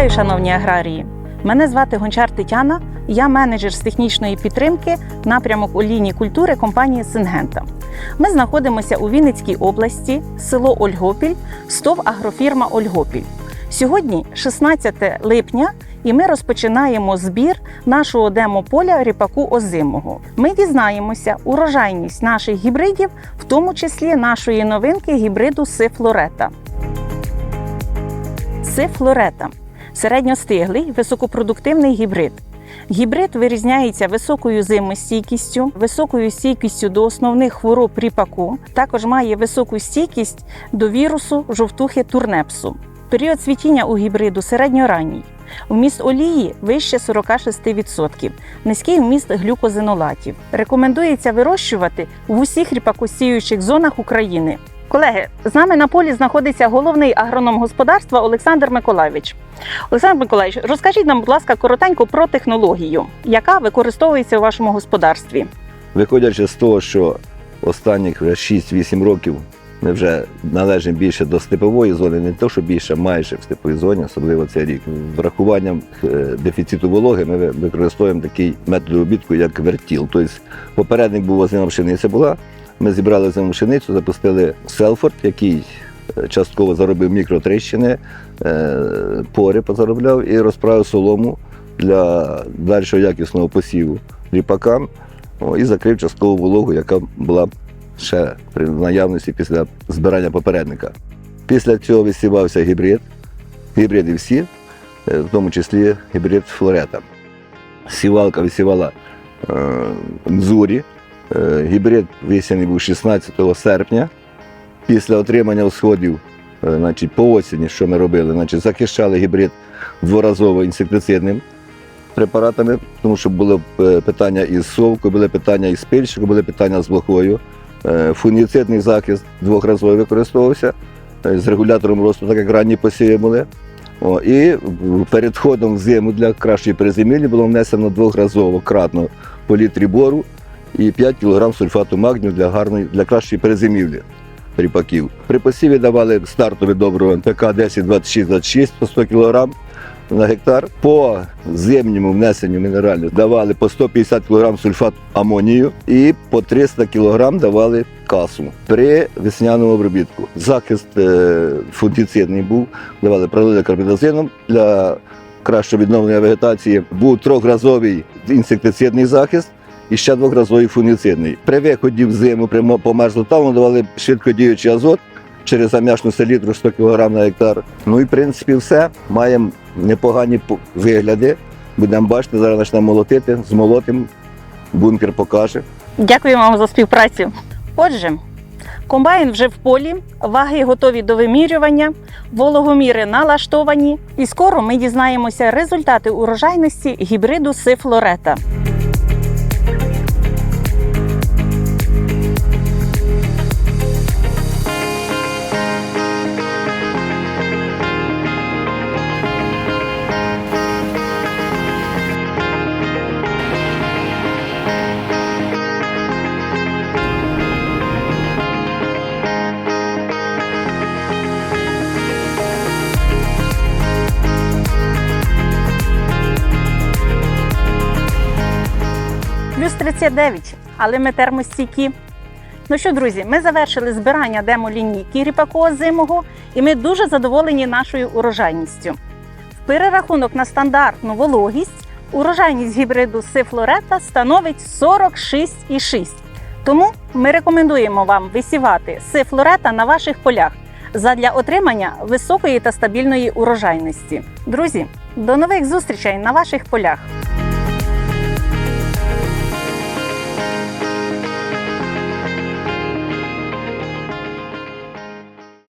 Вітаю, шановні аграрії! Мене звати Гончар Тетяна, я менеджер з технічної підтримки напрямок олійні культури компанії Сингента. Ми знаходимося у Вінницькій області, село Ольгопіль, стов агрофірма Ольгопіль. Сьогодні 16 липня, і ми розпочинаємо збір нашого демополя ріпаку озимого. Ми дізнаємося урожайність наших гібридів, в тому числі нашої новинки гібриду Сифлорета. Сифлорета середньостиглий високопродуктивний гібрид. Гібрид вирізняється високою зимостійкістю, високою стійкістю до основних хвороб ріпаку. Також має високу стійкість до вірусу жовтухи турнепсу. Період цвітіння у гібриду середньоранній. Вміст олії вище 46%, низький вміст глюкозинолатів. Рекомендується вирощувати в усіх ріпакосіючих зонах України. Колеги, з нами на полі знаходиться головний агроном господарства Олександр Миколайович. Олександр Миколаївич, розкажіть нам, будь ласка, коротенько про технологію, яка використовується у вашому господарстві. Виходячи з того, що останніх вже 6-8 років ми вже належимо більше до степової зони, не то, що більше, майже в степовій зоні, особливо цей рік. Врахуванням е, дефіциту вологи ми використовуємо такий метод обідку, як вертіл. Тобто попередник був озима пшениця була. Ми зібрали озиму пшеницю, запустили селфорд, який е, частково заробив мікротріщини, е, пори позаробляв і розправив солому для дальшого якісного посіву ріпакам. І закрив часткову вологу, яка була ще при наявності після збирання попередника. Після цього висівався гібрид, гібриди всі, е, в тому числі гібрид флорета. Сівалка висівала мзурі. Е, гібрид висяний був 16 серпня. Після отримання сходів, е, значить, по осені, що ми робили, значить, захищали гібрид дворазово інсектицидним препаратами, тому що було е, питання із совкою, були питання із пильщиком, були питання з блохою. Фунгіцидний захист двохразовий використовувався з регулятором росту, так як ранні посіви були. О, і перед входом в зиму для кращої перезимівлі було внесено двохразово кратно по літрі бору і 5 кг сульфату магнію для гарної для кращої перезимівлі ріпаків. При посіві давали стартове доброго НПК 10 26 26 по 100 кг на гектар. По зимньому внесенню мінеральних давали по 150 кг сульфат амонію і по 300 кг давали касу при весняному обробітку. Захист е, фунгіцидний був, давали пролили карбідазином для кращого відновлення вегетації. Був трьохразовий інсектицидний захист. І ще двохразовий фунгіцидний. При виході в зиму при мо- по мерзлотавну давали швидкодіючий азот через ам'ячну селітру 100 кг на гектар. Ну і в принципі все. Маємо непогані по- вигляди. Будемо бачити, зараз почнемо молотити, змолотим, бункер покаже. Дякую вам за співпрацю. Отже, комбайн вже в полі, ваги готові до вимірювання, вологоміри налаштовані, і скоро ми дізнаємося результати урожайності гібриду Сифлорета. 39, але ми термостійкі. Ну що, друзі, ми завершили збирання демо-лінійки ріпаку озимого, і ми дуже задоволені нашою урожайністю. В перерахунок на стандартну вологість урожайність гібриду Сифлорета становить 46,6. Тому ми рекомендуємо вам висівати Сифлорета на ваших полях задля отримання високої та стабільної урожайності. Друзі, до нових зустрічей на ваших полях!